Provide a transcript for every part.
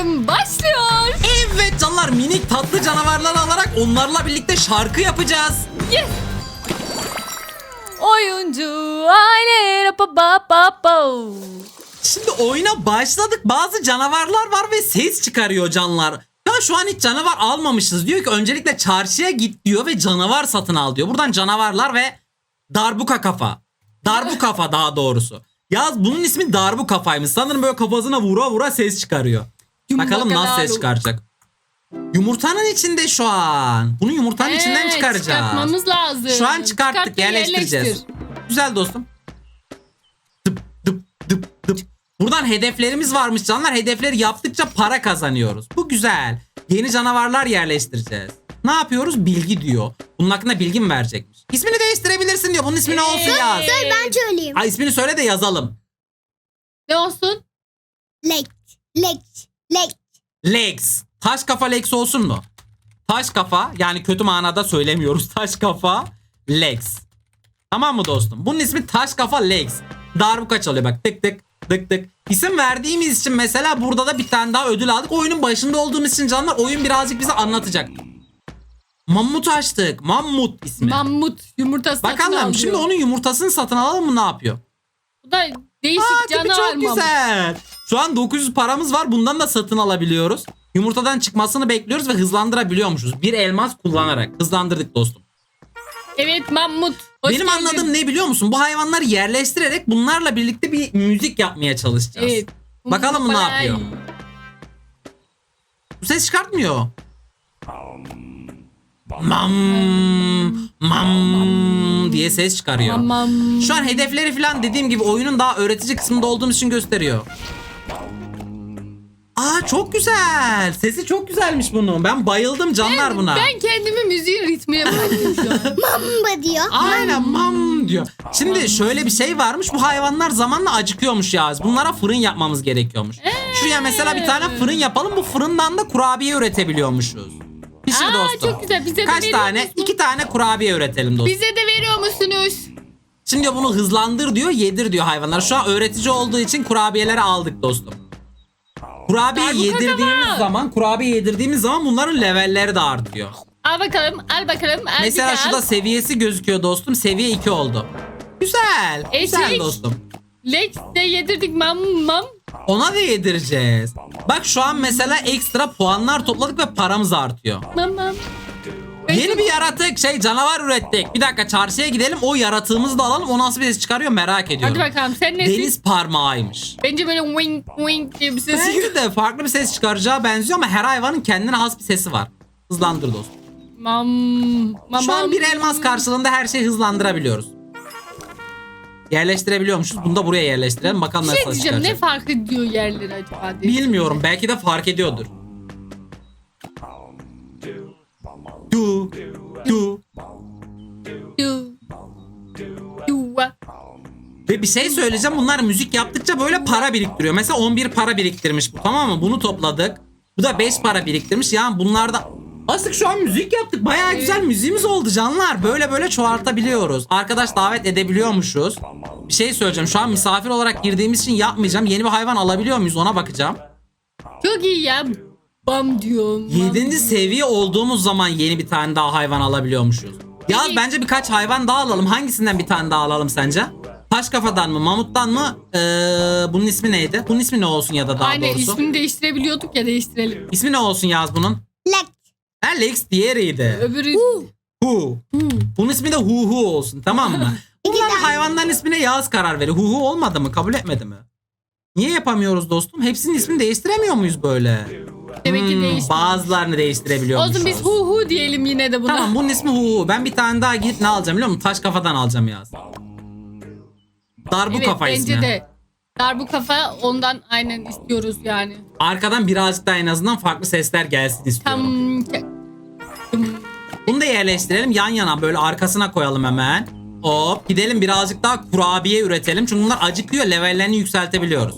bölüm başlıyor. Evet canlar minik tatlı canavarlar alarak onlarla birlikte şarkı yapacağız. Yes. Oyuncu aile pa pa pa pa. Şimdi oyuna başladık. Bazı canavarlar var ve ses çıkarıyor canlar. Ya şu an hiç canavar almamışız. Diyor ki öncelikle çarşıya git diyor ve canavar satın al diyor. Buradan canavarlar ve darbuka kafa. Darbu kafa daha doğrusu. Ya bunun ismi darbu kafaymış. Sanırım böyle kafasına vura vura ses çıkarıyor. Bakalım nasıl ses çıkaracak. Yumurtanın içinde şu an. Bunu yumurtanın içinden Evet, çıkaracağız. Çıkartmamız lazım. Şu an çıkarttık Çıkart ve yerleştireceğiz. yerleştir. Güzel dostum. Dıp dıp dıp dıp. Buradan hedeflerimiz varmış canlar. Hedefleri yaptıkça para kazanıyoruz. Bu güzel. Yeni canavarlar yerleştireceğiz. Ne yapıyoruz? Bilgi diyor. Bunun hakkında bilgi mi verecekmiş? İsmini değiştirebilirsin diyor. Bunun ismi ne olsun yaz. Ee, Ben söyleyeyim. Ha, ismini söyle de yazalım. Ne olsun? Lek, lek, lek. Lex. Taş kafa Lex olsun mu? Taş kafa yani kötü manada söylemiyoruz. Taş kafa Lex. Tamam mı dostum? Bunun ismi taş kafa Lex. Darbuka çalıyor bak tık tık tık tık. İsim verdiğimiz için mesela burada da bir tane daha ödül aldık. Oyunun başında olduğumuz için canlar oyun birazcık bize anlatacak. Mammut açtık. Mammut ismi. Mammut yumurta satın Bakalım alıyor. şimdi onun yumurtasını satın alalım mı ne yapıyor? Bu da değişik Aa, tipi canavar çok mamut. güzel. Şu an 900 paramız var. Bundan da satın alabiliyoruz. Yumurtadan çıkmasını bekliyoruz ve hızlandırabiliyormuşuz. Bir elmas kullanarak. Hızlandırdık dostum. Evet mammut. Hoş Benim geldin. anladığım ne biliyor musun? Bu hayvanları yerleştirerek bunlarla birlikte bir müzik yapmaya çalışacağız. Evet. Bakalım ne yapıyor? Bu ses çıkartmıyor. Mam mam diye ses çıkarıyor. Tamam. Şu an hedefleri falan dediğim gibi oyunun daha öğretici kısmında olduğumuz için gösteriyor. Aa çok güzel. Sesi çok güzelmiş bunun. Ben bayıldım canlar buna. Ben kendimi müziğin ritmine bıraktım şu an. Mamba diyor. Aynen mam diyor. Şimdi şöyle bir şey varmış. Bu hayvanlar zamanla acıkıyormuş ya. Bunlara fırın yapmamız gerekiyormuş. Şuraya mesela bir tane fırın yapalım. Bu fırından da kurabiye üretebiliyormuşuz. Pişir Aa, dostum. çok güzel. Bize de Kaç veriyor tane? musun? İki tane kurabiye üretelim dostum. Bize de veriyor musunuz? Şimdi bunu hızlandır diyor, yedir diyor hayvanlar. Şu an öğretici olduğu için kurabiyeleri aldık dostum. Kurabiye Darbuka yedirdiğimiz var. zaman, kurabiye yedirdiğimiz zaman bunların levelleri de artıyor. Al bakalım, al bakalım. Al Mesela bir de şurada seviyesi gözüküyor dostum. Seviye 2 oldu. Güzel. Güzel Eşek. dostum. Lex de yedirdik mam mam. Ona da yedireceğiz. Bak şu an mesela ekstra puanlar topladık ve paramız artıyor. Mam mam. Yeni bir yaratık şey canavar ürettik. Bir dakika çarşıya gidelim o yaratığımızı da alalım. O nasıl bir ses çıkarıyor merak ediyorum. Hadi bakalım sen nesin? Deniz parmağıymış. Bence böyle wink wink diye bir ses. Bence de farklı bir ses çıkaracağı benziyor ama her hayvanın kendine has bir sesi var. Hızlandır dostum. Mam mam. Şu an bir elmas karşılığında her şeyi hızlandırabiliyoruz. Yerleştirebiliyormuşuz. Bunu da buraya yerleştirelim. Bakalım Bir nasıl şey diyeceğim ne çıkaracak. fark ediyor yerleri acaba? diye. Bilmiyorum. Belki de fark ediyordur. Du, du. Yu. Yuva. Ve bir şey söyleyeceğim. Bunlar müzik yaptıkça böyle para biriktiriyor. Mesela 11 para biriktirmiş bu tamam mı? Bunu topladık. Bu da 5 para biriktirmiş. Yani bunlar da Asık şu an müzik yaptık. Bayağı güzel müziğimiz oldu canlar. Böyle böyle çoğaltabiliyoruz. Arkadaş davet edebiliyormuşuz. Bir şey söyleyeceğim. Şu an misafir olarak girdiğimiz için yapmayacağım. Yeni bir hayvan alabiliyor muyuz ona bakacağım. Çok iyi ya. Bam diyor. 7. seviye olduğumuz zaman yeni bir tane daha hayvan alabiliyormuşuz. Yaz Peki- bence birkaç hayvan daha alalım. Hangisinden bir tane daha alalım sence? Taş kafadan mı? Mamuttan mı? Ee, bunun ismi neydi? Bunun ismi ne olsun ya da daha Aynen doğrusu? ismini değiştirebiliyorduk ya değiştirelim. İsmi ne olsun Yaz bunun? Lek. Ha Lex diğeriydi. Öbürü Hu. Bunun ismi de Hu Hu olsun tamam mı? Bunların hayvanların ismine Yağız karar veriyor. Hu Hu olmadı mı? Kabul etmedi mi? Niye yapamıyoruz dostum? Hepsinin ismini değiştiremiyor muyuz böyle? Demek ki Hmm, değişti. bazılarını değiştirebiliyormuşuz. Olsun biz hu hu diyelim yine de buna. Tamam bunun ismi Hu Hu. Ben bir tane daha gidip ne alacağım biliyor musun? Taş kafadan alacağım Yağız. Darbu evet, kafa bence ismi. de. Darbu kafa ondan aynen istiyoruz yani. Arkadan birazcık daha en azından farklı sesler gelsin istiyorum. Tam Bunu da yerleştirelim yan yana böyle arkasına koyalım hemen. Hop gidelim birazcık daha kurabiye üretelim. Çünkü bunlar acıkıyor levellerini yükseltebiliyoruz.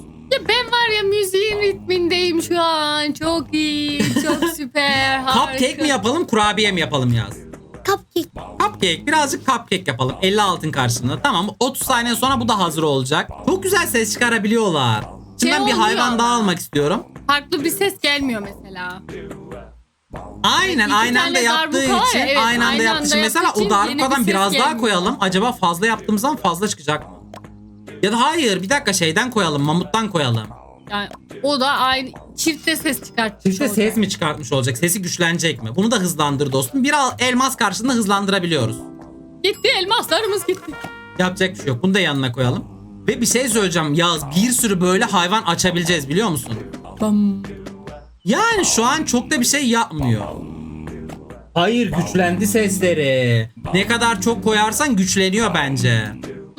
Var ya müziğin ritmindeyim şu an. Çok iyi, çok süper, harika. Cupcake mi yapalım kurabiye mi yapalım yaz? Cupcake. Cupcake birazcık cupcake yapalım 50 altın karşılığında. Tamam 30 saniye sonra bu da hazır olacak. Çok güzel ses çıkarabiliyorlar. Şimdi Şey ben bir oluyor hayvan ama. daha almak istiyorum. farklı bir ses gelmiyor mesela. Aynen İki aynı tane anda yaptığı darbuka var için evet, aynı anda aynı yaptığı anda için mesela yaptığı o için yeni bir darbukadan ses biraz daha gelmiyor. koyalım. Acaba fazla yaptığımızdan fazla çıkacak mı? Ya da hayır bir dakika şeyden koyalım mamuttan koyalım. Yani o da aynı çifte ses çıkartmış Çifte olacak. ses mi çıkartmış olacak? Sesi güçlenecek mi? Bunu da hızlandır dostum. Bir al- elmas karşısında hızlandırabiliyoruz. Gitti elmaslarımız gitti. Yapacak bir şey yok. Bunu da yanına koyalım. Ve bir şey söyleyeceğim Yağız. Bir sürü böyle hayvan açabileceğiz biliyor musun? Bam. Yani şu an çok da bir şey yapmıyor. Hayır güçlendi sesleri. Ne kadar çok koyarsan güçleniyor bence.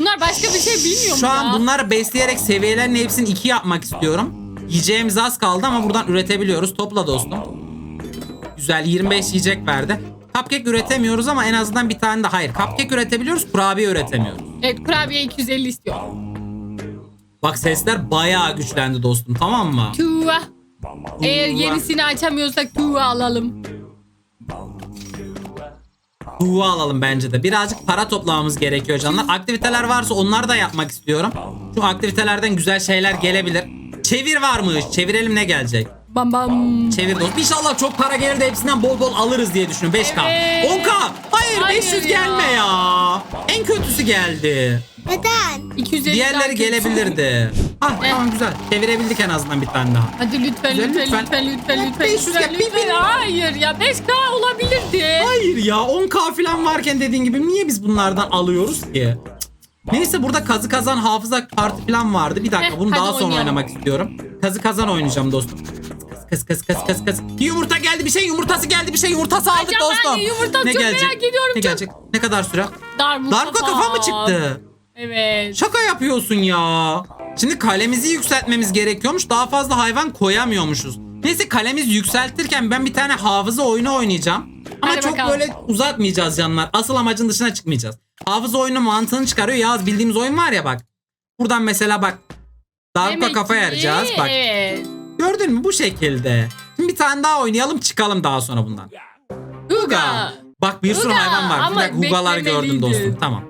Bunlar başka bir şey bilmiyor Şu mu an ya? bunları besleyerek seviyelerin hepsini iki yapmak istiyorum. Yiyeceğimiz az kaldı ama buradan üretebiliyoruz. Topla dostum. Güzel 25 yiyecek verdi. Cupcake üretemiyoruz ama en azından bir tane de hayır. Cupcake üretebiliyoruz, kurabiye üretemiyoruz. Evet kurabiye 250 istiyor. Bak sesler bayağı güçlendi dostum tamam mı? Tuva. Eğer yenisini açamıyorsak tuva alalım. Duva alalım bence de. Birazcık para toplamamız gerekiyor canlar. Aktiviteler varsa onları da yapmak istiyorum. Şu aktivitelerden güzel şeyler gelebilir. Çevir varmış. Çevirelim ne gelecek? Bam bam. Çevir dostum. İnşallah çok para gelir de hepsinden bol bol alırız diye düşünüyorum. 5K. Evet. 10K. Hayır, Hayır 500 ya. gelme ya. En kötüsü geldi. Neden? 250 daha Diğerleri gelebilirdi. Ah Eh. tamam güzel. Çevirebildik en azından bir tane daha. Hadi lütfen Güzel, lütfen lütfen. lütfen lütfen lütfen. 500 lütfen, gel, bir- lütfen. bir- Hayır ya 5K olabilirdi. Hayır ya 10k falan varken dediğin gibi niye biz bunlardan alıyoruz ki? Neyse burada kazı kazan hafıza kartı falan vardı. Bir dakika Heh, bunu hadi daha sonra oynayalım. oynamak istiyorum. Kazı kazan oynayacağım dostum. Kız kız kız kız kız kız. Yumurta geldi bir şey yumurtası geldi bir şey yumurtası aldık Acaba dostum. ne yumurta? Çok merak ediyorum, Ne çok. gelecek? Ne kadar süre? Darbuka, Darbuka kafa mı çıktı? Evet. Şaka yapıyorsun ya. Şimdi kalemizi yükseltmemiz gerekiyormuş. Daha fazla hayvan koyamıyormuşuz. Neyse kalemizi yükseltirken ben bir tane hafıza oyunu oynayacağım. Ama Hadi çok bakalım. böyle uzatmayacağız canlar. Asıl amacın dışına çıkmayacağız. Hafıza oyunu mantığını çıkarıyor. Yaz bildiğimiz oyun var ya bak. Buradan mesela bak. Darbuka Demek kafa ki- yarayacağız. Bak Evet. gördün mü bu şekilde. Şimdi bir tane daha oynayalım çıkalım daha sonra bundan. Huga. Bak bir sürü Huga, hayvan var. Bir ama dakika hugalar gördüm dostum. Tamam.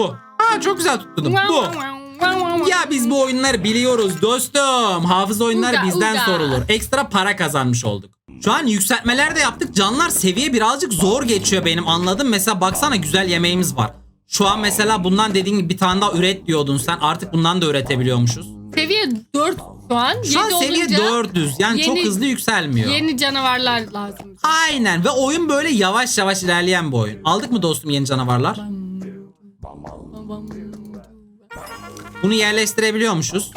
Bu. Ha çok güzel tutturdum. Bu. Ya biz bu oyunları biliyoruz dostum. Hafıza oyunları Uga, bizden uga. sorulur. Ekstra para kazanmış olduk. Şu an yükseltmeler de yaptık. Canlar seviye birazcık zor geçiyor benim anladım. Mesela baksana güzel yemeğimiz var. Şu an mesela bundan dediğin gibi bir tane daha üret diyordun sen. Artık bundan da üretebiliyormuşuz. Seviye 4 şu an. Şu an Yedi seviye olunca 400. Yani çok yeni- hızlı yükselmiyor. Yeni canavarlar lazım. Aynen ve oyun böyle yavaş yavaş ilerleyen bir oyun. Aldık mı dostum yeni canavarlar? Bunu yerleştirebiliyormuşuz.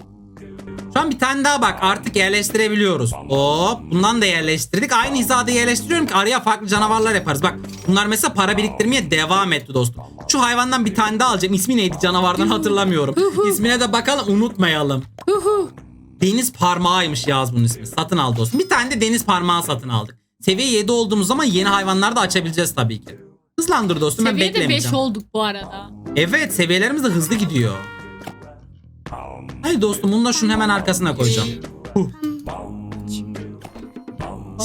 Şu an bir tane daha bak artık yerleştirebiliyoruz. Hop bundan da yerleştirdik. Aynı hizada yerleştiriyorum ki araya farklı canavarlar yaparız. Bak bunlar mesela para biriktirmeye devam etti dostum. Şu hayvandan bir tane daha alacağım. İsmi neydi canavardan hatırlamıyorum. İsmine de bakalım unutmayalım. Deniz parmağıymış yaz bunun ismi. Satın al dostum. Bir tane de deniz parmağı satın aldık. Seviye 7 olduğumuz zaman yeni hayvanlar da açabileceğiz tabii ki. Hızlandır dostum ben Seviyede 5 beklemeyeceğim. olduk bu arada. Evet seviyelerimiz de hızlı gidiyor. Hayır dostum bunu da şunun hemen arkasına koyacağım. Huh.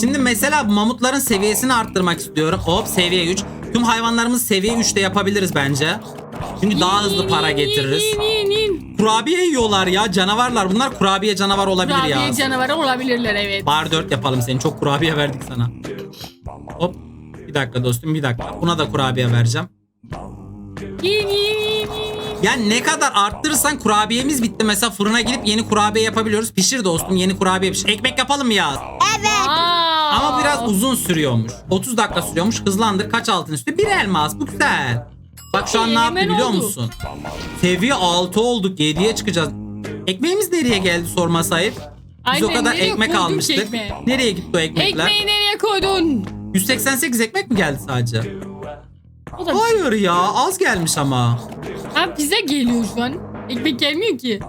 Şimdi mesela mamutların seviyesini arttırmak istiyorum. Hop seviye 3. Tüm hayvanlarımızı seviye 3'te yapabiliriz bence. Çünkü daha hızlı para getiririz. İn, in, in. Kurabiye yiyorlar ya canavarlar. Bunlar kurabiye canavar olabilir Kurabiye ya. canavarı olabilirler evet. Bar 4 yapalım seni. Çok kurabiye verdik sana. Hop. Bir dakika dostum bir dakika. Buna da kurabiye vereceğim. Yani ne kadar arttırırsan kurabiyemiz bitti. Mesela fırına gidip yeni kurabiye yapabiliyoruz. Pişir dostum yeni kurabiye pişir. Ekmek yapalım mı ya? Evet. Ama biraz uzun sürüyormuş. 30 dakika sürüyormuş. Hızlandır. Kaç altın üstü? Bir elmas. Bu güzel. Bak şu an ne yaptı biliyor musun? Seviye 6 olduk. 7'ye çıkacağız. Ekmeğimiz nereye geldi sorma sahip? Biz Aynen, o kadar ekmek almıştık. ekmeği? Nereye gitti o ekmekler? Ekmeği nereye koydun? 188 ekmek mi geldi sadece? O da Hayır ya az gelmiş ama. ha, pizza geliyor şu an. Ekmek gelmiyor ki.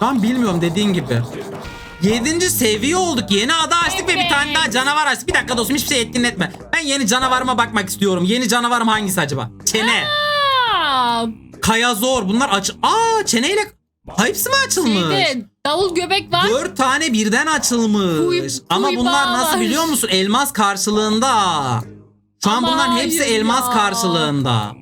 Ben bilmiyorum dediğin gibi. Yedinci seviye olduk. Yeni ada açtık ve bir tane daha canavar açtık. Bir dakika dostum hiçbir şey etkin etme. Ben yeni canavarıma bakmak istiyorum. Yeni canavarım hangisi acaba? Çene. Aa, Kaya zor. Bunlar aç... Aa çeneyle... Hepsi mi açılmış? şeyde davul göbek var. Dört tane birden açılmış. Kuy- Ama kuy bunlar nasıl biliyor musun? Elmas karşılığında. Şu an Ama bunların hepsi hayır elmas ya. karşılığında.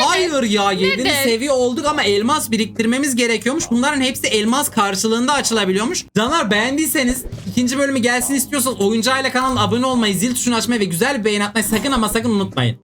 Hayır ya 7. Neden? seviye olduk ama elmas biriktirmemiz gerekiyormuş. Bunların hepsi elmas karşılığında açılabiliyormuş. Canlar beğendiyseniz ikinci bölümü gelsin istiyorsanız oyuncu aile kanalına abone olmayı, zil tuşunu açmayı ve güzel bir beğeni atmayı sakın ama sakın unutmayın.